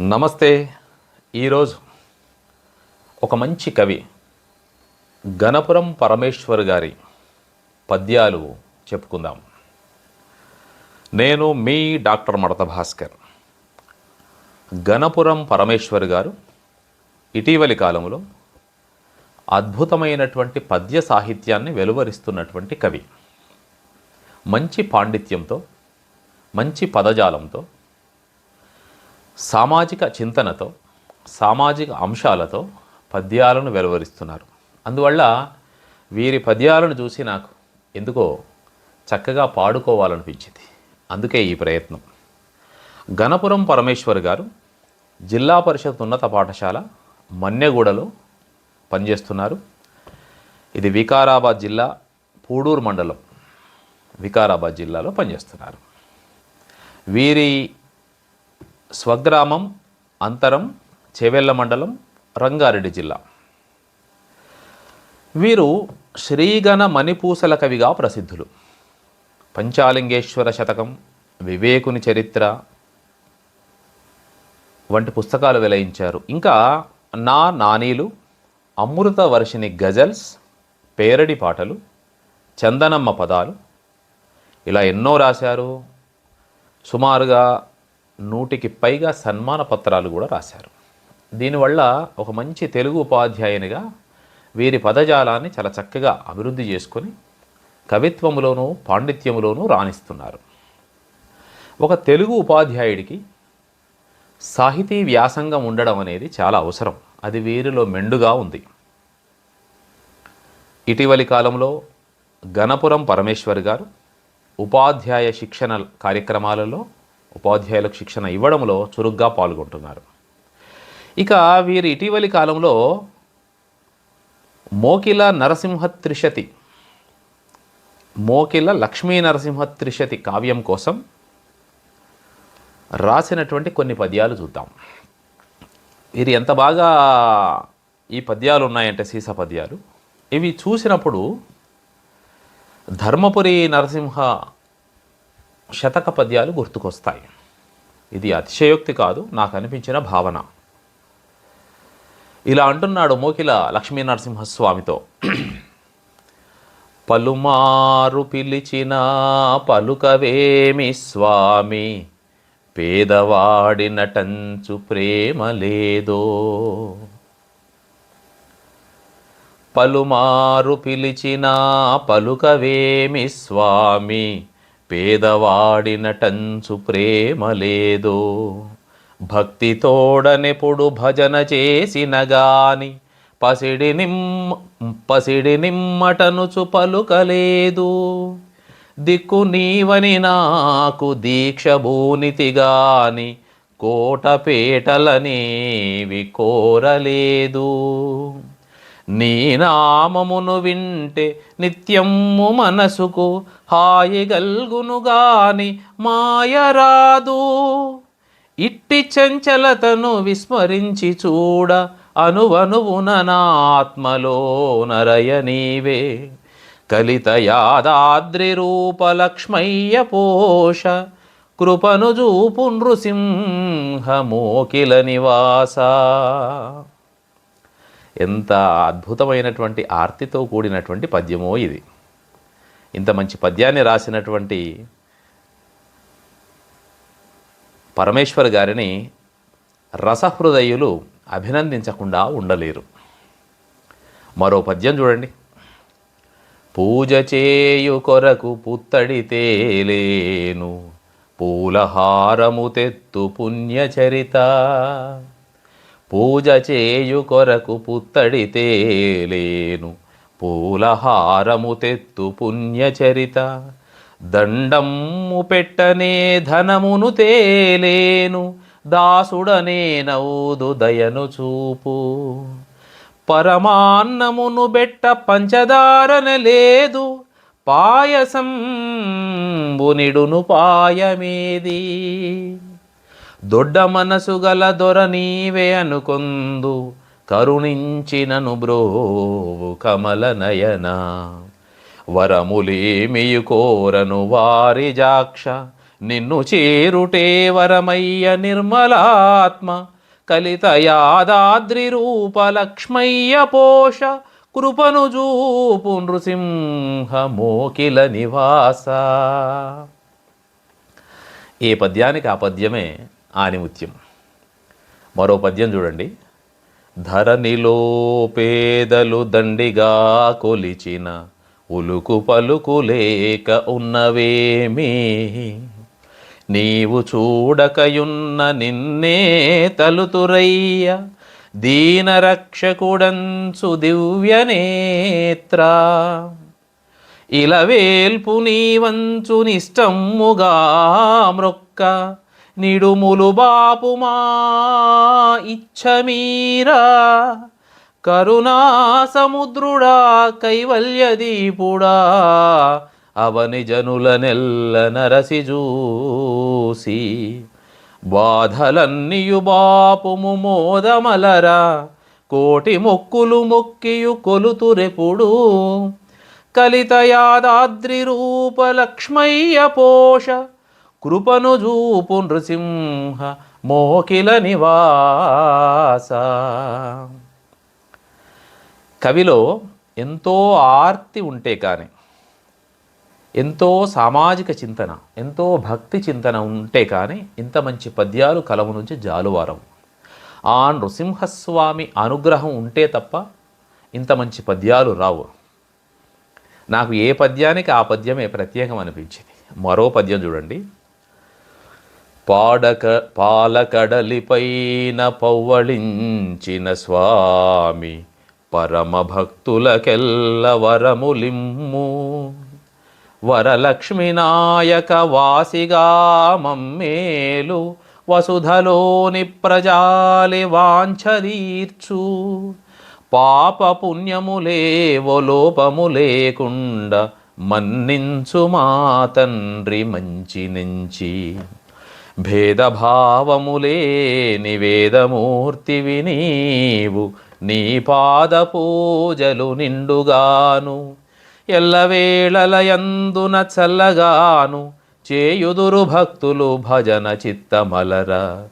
నమస్తే. ఈరోజు ఒక మంచి కవి గణపురం పరమేశ్వర్ గారి పద్యాలు చెప్పుకుందాం. నేను మీ డాక్టర్ మడత భాస్కర్. గణపురం పరమేశ్వర్ గారు ఇటీవలి కాలంలో అద్భుతమైనటువంటి పద్య సాహిత్యాన్ని వెలువరిస్తున్నటువంటి కవి. మంచి పాండిత్యంతో మంచి పదజాలంతో సామాజిక చింతనతో సామాజిక అంశాలతో పద్యాలను వెలువరిస్తున్నారు. అందువల్ల వీరి పద్యాలను చూసి నాకు ఎందుకో చక్కగా పాడుకోవాలనిపించింది. అందుకే ఈ ప్రయత్నం. గణపురం పరమేశ్వర్ గారు జిల్లా పరిషత్ ఉన్నత పాఠశాల మన్నెగూడలో పనిచేస్తున్నారు. ఇది వికారాబాద్ జిల్లా పూడూరు మండలం వికారాబాద్ జిల్లాలో పనిచేస్తున్నారు. వీరి స్వగ్రామం అంతరం చెవెళ్ళ మండలం రంగారెడ్డి జిల్లా. వీరు శ్రీగణ మణిపూసల కవిగా ప్రసిద్ధులు. పంచాలింగేశ్వర శతకం వివేకుని చరిత్ర వంటి పుస్తకాలు వెలయించారు. ఇంకా నా నానీలు అమృత వర్షిని గజల్స్ పేరడి పాటలు చందనమ్మ పదాలు ఇలా ఎన్నో రాశారు. సుమారుగా నూటికి పైగా సన్మాన పత్రాలు కూడా రాశారు. దీనివల్ల ఒక మంచి తెలుగు ఉపాధ్యాయునిగా వీరి పదజాలాన్ని చాలా చక్కగా అభివృద్ధి చేసుకొని కవిత్వములోనూ పాండిత్యములోనూ రాణిస్తున్నారు. ఒక తెలుగు ఉపాధ్యాయుడికి సాహితీ వ్యాసంగం ఉండడం అనేది చాలా అవసరం. అది వీరిలో మెండుగా ఉంది. ఇటీవలి కాలంలో గణపురం పరమేశ్వర్ గారు ఉపాధ్యాయ శిక్షణ కార్యక్రమాలలో ఉపాధ్యాయులకు శిక్షణ ఇవ్వడంలో చురుగ్గా పాల్గొంటున్నారు. ఇక వీరు ఇటీవలి కాలంలో మోకిల నరసింహ త్రిశతి మోకిల లక్ష్మీ నరసింహ త్రిశతి కావ్యం కోసం రాసినటువంటి కొన్ని పద్యాలు చూద్దాం. వీరు ఎంత బాగా ఈ పద్యాలు ఉన్నాయంటే సీస పద్యాలు. ఇవి చూసినప్పుడు ధర్మపురి నరసింహ శతక పద్యాలు గుర్తుకొస్తాయి. ఇది అతిశయోక్తి కాదు నాకు అనిపించిన భావన. ఇలా అంటున్నాడు మోకిల లక్ష్మీ నరసింహస్వామితో పలుమారు పిలిచిన పలుకవేమి స్వామి పేదవాడి నటంచు ప్రేమ లేదో. పలుమారు పిలిచిన పలుకవేమి స్వామి పేదవాడి ప్రేమ లేదో భక్తితోడనెప్పుడు భజన చేసిన గాని పసిడి నిమ్ పసిడి నిమ్మటనుచు పలుకలేదు. దిక్కు నీవని నాకు దీక్ష భూనితిగాని కోటపేటలనేవి కోరలేదు. నీ నామమును వింటే నిత్యము మనసుకు హాయి గల్గును గాని మాయరాదు. ఇట్టి చంచలతను విస్మరించి చూడ అనువనువున నాత్మలో నరయ నీవే. కలిత యాదాద్రి రూపలక్ష్మయ్య పోష కృపను చూపు నృసింహమోకిల నివాస. ఎంత అద్భుతమైనటువంటి ఆర్తితో కూడినటువంటి పద్యమో ఇది. ఇంత మంచి పద్యాన్ని రాసినటువంటి పరమేశ్వర్ గారిని రసహృదయులు అభినందించకుండా ఉండలేరు. మరో పద్యం చూడండి. పూజ చేయు కొరకు పుత్తడి తేలేను పూలహారము తెత్తు పుణ్యచరిత. పూజ చేయు కొరకు పుత్తడి తేలేను. పూలహారము తెత్తు పుణ్యచరిత. దండము పెట్టనే ధనమును తేలేను. దాసుడనే నవ్వుదు దయను చూపు. పరమాన్నమును బెట్ట పంచదారన లేదు. పాయసం బునిడును పాయమేది. దొడ్డ మనసు గల దొర నీవే అనుకొందు. కరుణించినను బ్రోవు కమల నయన. వరములేమియు కోరను వారి జాక్ష. నిన్ను చేరుటే వరమయ్య నిర్మలాత్మ. కలిత యాదాద్రి రూప లక్ష్మయ్య పోష. కృపను చూపు నృసింహ మోకిల నివాస. ఏ పద్యానికి ఆ పద్యమే ఆనిముత్యం. మరో పద్యం చూడండి. ధరణిలో పేదలు దండిగా కొలిచిన ఉలుకు పలుకు లేక ఉన్నవేమీ? నీవు చూడకయున్న నిన్నే తలుతురయ్య దీనరక్షకుడంచు దివ్యనేత్ర. ఇలవేల్పు నీవంచు నిష్టమ్ముగా మ్రొక్క నిడుములు బాపుమా ఇచ్చమీరా. కరుణా సముద్రుడా కైవల్యదీపుడా అవని జనుల నెల్ల నరసి చూసి బాధలన్నీయు బాపుము మోదమలరా. కోటి మొక్కులు మొక్కియు కొలుతురెపుడు. కలిత యాదాద్రి రూప లక్ష్మయ్య పోష కృపను చూపు నృసింహ మోకిల నివాస. కవిలో ఎంతో ఆర్తి ఉంటే కానీ ఎంతో సామాజిక చింతన ఎంతో భక్తి చింతన ఉంటే కానీ ఇంత మంచి పద్యాలు కలము నుంచి జాలువారం ఆ నృసింహస్వామి అనుగ్రహం ఉంటే తప్ప ఇంత మంచి పద్యాలు రావు. నాకు ఏ పద్యానికి ఆ పద్యమే ప్రత్యేకం అనిపించింది మరో పద్యం చూడండి. పాడక పాలకడలిపైన పవ్వళించిన స్వామి పరమ భక్తులకెల్ల వరములిమ్ము. వరలక్ష్మీనాయక వాసిగా మమ్మేలు వసుధలోని ప్రజాలి వాంఛదీర్చు పాప పుణ్యములేవో లోపము లేకుండా మన్నించు మా తండ్రి మంచి నుంచి. భేదభావములే నివేదమూర్తివి నీవు నీ పాద పూజలు నిండుగాను. ఎల్లవేళలయందున చల్లగాను. చేయుదురు భక్తులు భజన చిత్తమలర.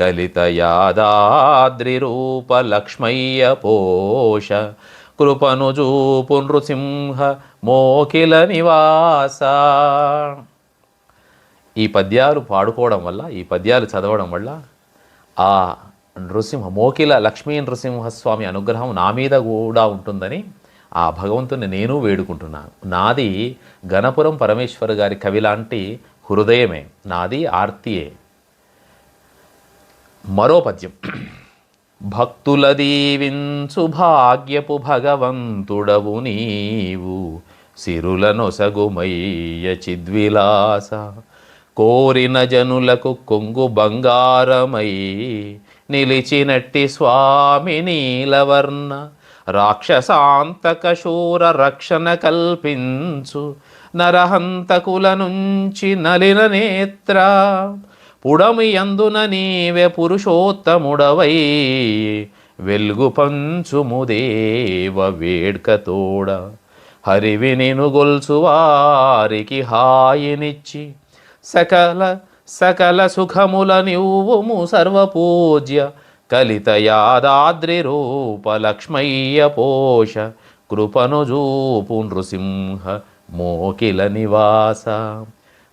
కలిత యాదాద్రి రూప లక్ష్మయ్య పోష. కృపను చూపు నృసింహ మోకిల నివాస. ఈ పద్యాలు పాడుకోవడం వల్ల ఈ పద్యాలు చదవడం వల్ల ఆ నృసింహ మోకిల లక్ష్మీ నృసింహస్వామి అనుగ్రహం నా మీద కూడా ఉంటుందని ఆ భగవంతుని నేను వేడుకుంటున్నాను. నాది గణపురం పరమేశ్వర్ గారి కవి లాంటి హృదయమే. నాది ఆర్తియే. మరో పద్యం. భక్తుల దీవించు భాగ్యపు భగవంతుడవు నీవు. సిరులను సగుమయ్య చిద్విలాస కోరిన జనులకు కొంగు బంగారమై నిలిచినట్టి స్వామి నీలవర్ణ రాక్షసాంతక శూర రక్షణ కల్పించు నరహంతకుల నుంచి నలిన నేత్ర పుడమి అందున నీవే పురుషోత్తముడవై వెలుగు పంచుము దేవ వేడ్కతోడ హరివి నిను వారికి హాయినిచ్చి సకల సకల సుఖముల నివ్వుము సర్వపూజ్య. కలిత యాదాద్రి రూప లక్ష్మయ్య పోష. కృపను చూపు నృసింహ మోకిల నివాస.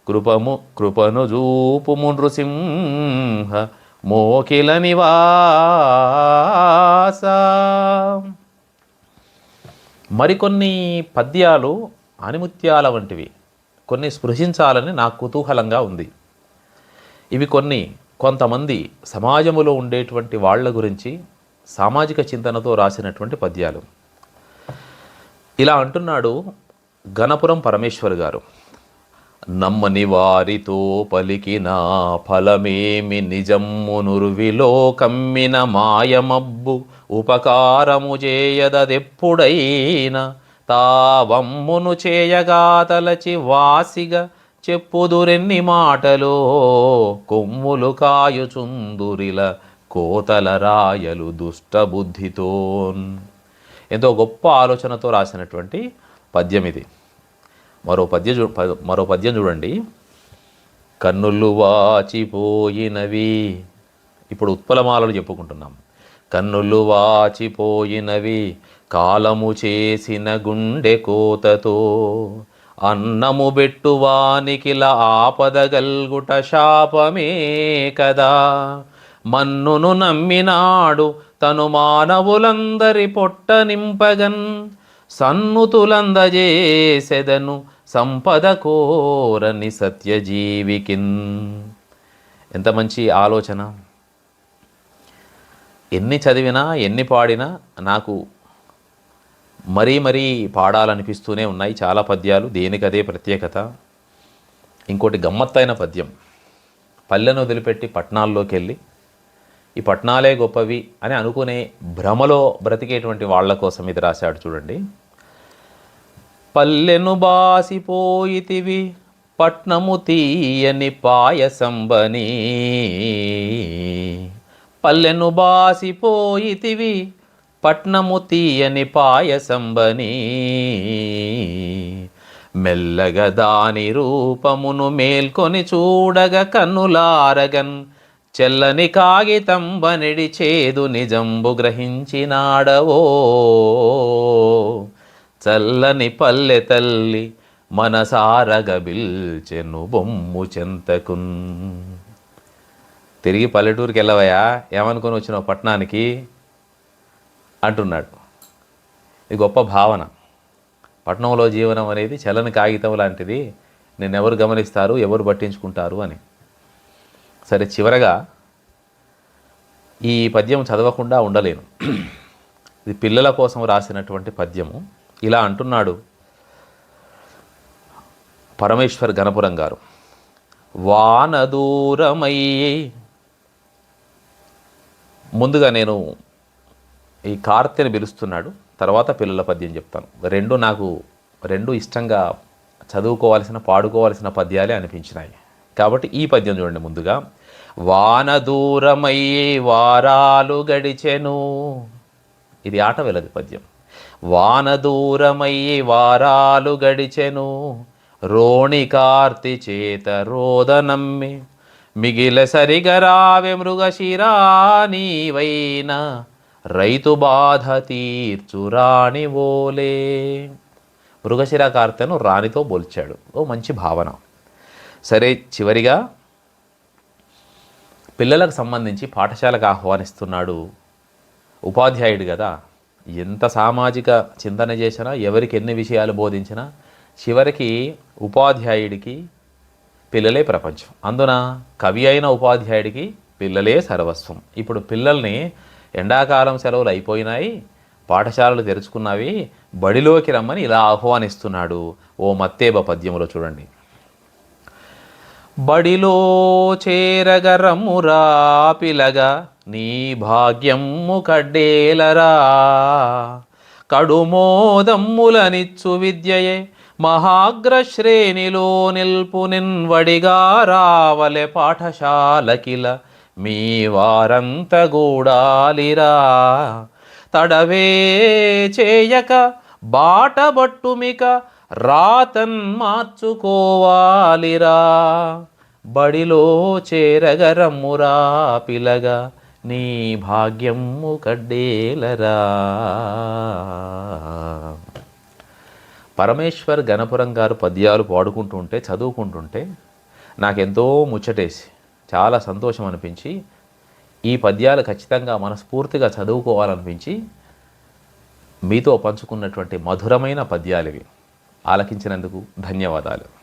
కృపము కృపను చూపుము నృసింహ మోకిల నివాస. మరికొన్ని పద్యాలు అనిముత్యాల వంటివి. కొన్ని స్పృశించాలని నాకు కుతూహలంగా ఉంది. ఇవి కొన్ని కొంతమంది సమాజములో ఉండేటువంటి వాళ్ళ గురించి సామాజిక చింతనతో రాసినటువంటి పద్యాలు. ఇలా అంటున్నాడు గణపురం పరమేశ్వర్ గారు. నమ్మని వారితో పలికిన ఫలమేమి నిజమ్మునుర్విలో కమ్మిన మాయమబ్బు ఉపకారము చేయదదెప్పుడైనా తావమ్మును చేయగా తలచి వాసిగా చెప్పుదురెన్ని మాటలు. కొమ్ములు కాయుచుందురిల కోతల రాయలు దుష్టబుద్ధితోన్. ఎంతో గొప్ప ఆలోచనతో రాసినటువంటి పద్యం ఇది. మరో పద్య చూ మరో పద్యం చూడండి. కన్నులు వాచిపోయినవి ఇప్పుడు ఉత్పలమాలలు చెప్పుకుంటున్నాం. కన్నులు వాచిపోయినవి కాలము చేసిన గుండె కోతతో అన్నము బెట్టువానికిల ఆపదగల్గుట శాపమే కదా. మన్నును నమ్మినాడు తను మానవులందరి పొట్ట నింపగన్ సన్నుతులందజేసెదను సంపద కోరని సత్యజీవికిన్. ఎంత మంచి ఆలోచన. ఎన్ని చదివినా ఎన్ని పాడినా నాకు మరీ మరీ పాడాలనిపిస్తూనే ఉన్నాయి చాలా పద్యాలు. దేనికదే ప్రత్యేకత? ఇంకోటి గమ్మత్తైన పద్యం. పల్లెను వదిలిపెట్టి పట్టణాల్లోకి వెళ్ళి ఈ పట్టణాలే గొప్పవి అని అనుకునే భ్రమలో బ్రతికేటువంటి వాళ్ళ కోసం ఇది రాశాడు చూడండి. పల్లెను బాసిపోయితివి పట్నము తీయని పాయసంబని. పల్లెను బాసిపోయితివి పట్నము తీయని పాయసంబని. మెల్లగ దాని రూపమును మేల్కొని చూడగ కన్నులారగన్. చెల్లని కాగితంబనిడి చేదు నిజంబు గ్రహించినాడవో. చల్లని పల్లె తల్లి మనసారగబిల్చెను బొమ్ము చెంతకున్. తిరిగి పల్లెటూరుకి వెళ్ళవయా ఏమనుకొని వచ్చినావు పట్టణానికి అంటున్నాడు. ఇది గొప్ప భావన. పట్టణంలో జీవనం అనేది చలని కాగితం లాంటిది. నేను ఎవరు గమనిస్తారు ఎవరు పట్టించుకుంటారు అని. సరే చివరగా ఈ పద్యం చదవకుండా ఉండలేను. ఇది పిల్లల కోసం రాసినటువంటి పద్యము. ఇలా అంటున్నాడు పరమేశ్వర్ గణపురం గారు. వాన దూరమయ్యి ముందుగా నేను ఈ కార్తెని పిలుస్తున్నాడు. తర్వాత పిల్లల పద్యం చెప్తాను. రెండు నాకు రెండు ఇష్టంగా చదువుకోవాల్సిన పాడుకోవాల్సిన పద్యాలే అనిపించినాయి. కాబట్టి ఈ పద్యం చూడండి ముందుగా. వాన దూరమయ్యే వారాలు గడిచెను ఇది ఆట వెలది పద్యం. వాన దూరమయ్యే వారాలు గడిచెను రోణి కార్తి చేత రోదనమ్మి మిగిల సరిగరావె మృగశిరా నీవైనా రైతు బాధ తీర్చు రాణి ఓలే. మృగశిర కార్తెను రాణితో పోల్చాడు. ఓ మంచి భావన. సరే చివరిగా పిల్లలకు సంబంధించి పాఠశాలకు ఆహ్వానిస్తున్నాడు ఉపాధ్యాయుడు కదా. ఎంత సామాజిక చింతన చేసినా ఎవరికి ఎన్ని విషయాలు బోధించినా చివరికి ఉపాధ్యాయుడికి పిల్లలే ప్రపంచం. అందున కవి అయిన ఉపాధ్యాయుడికి పిల్లలే సర్వస్వం. ఇప్పుడు పిల్లల్ని ఎండాకాలం సెలవులు అయిపోయినాయి పాఠశాలలు తెరుచుకున్నవి బడిలోకి రమ్మని ఇలా ఆహ్వానిస్తున్నాడు ఓ మత్తేబ పద్యములో చూడండి. బడిలో చేరగరమురా పిలగా నీ భాగ్యము కడ్డేలరా. కడుమోదమ్ములనిచ్చు విద్యయే మహాగ్రశ్రేణిలో నిల్పు నిన్వడిగా రావలె పాఠశాలకిల. మీ వారంత గూడాలిరా. తడవే చేయక బాటబట్టుమిక రాతన్ మార్చుకోవాలిరా. బడిలో చేరగరమ్మురా పిలగా నీ భాగ్యము కడ్డేలరా. పరమేశ్వర్ గణపురం గారు పద్యాలు పాడుకుంటుంటే చదువుకుంటుంటే నాకెంతో ముచ్చటేసి చాలా సంతోషం అనిపించి ఈ పద్యాలు ఖచ్చితంగా మనస్ఫూర్తిగా చదువుకోవాలనిపించి మీతో పంచుకున్నటువంటి మధురమైన పద్యాలు ఇవి. ఆలకించినందుకు ధన్యవాదాలు.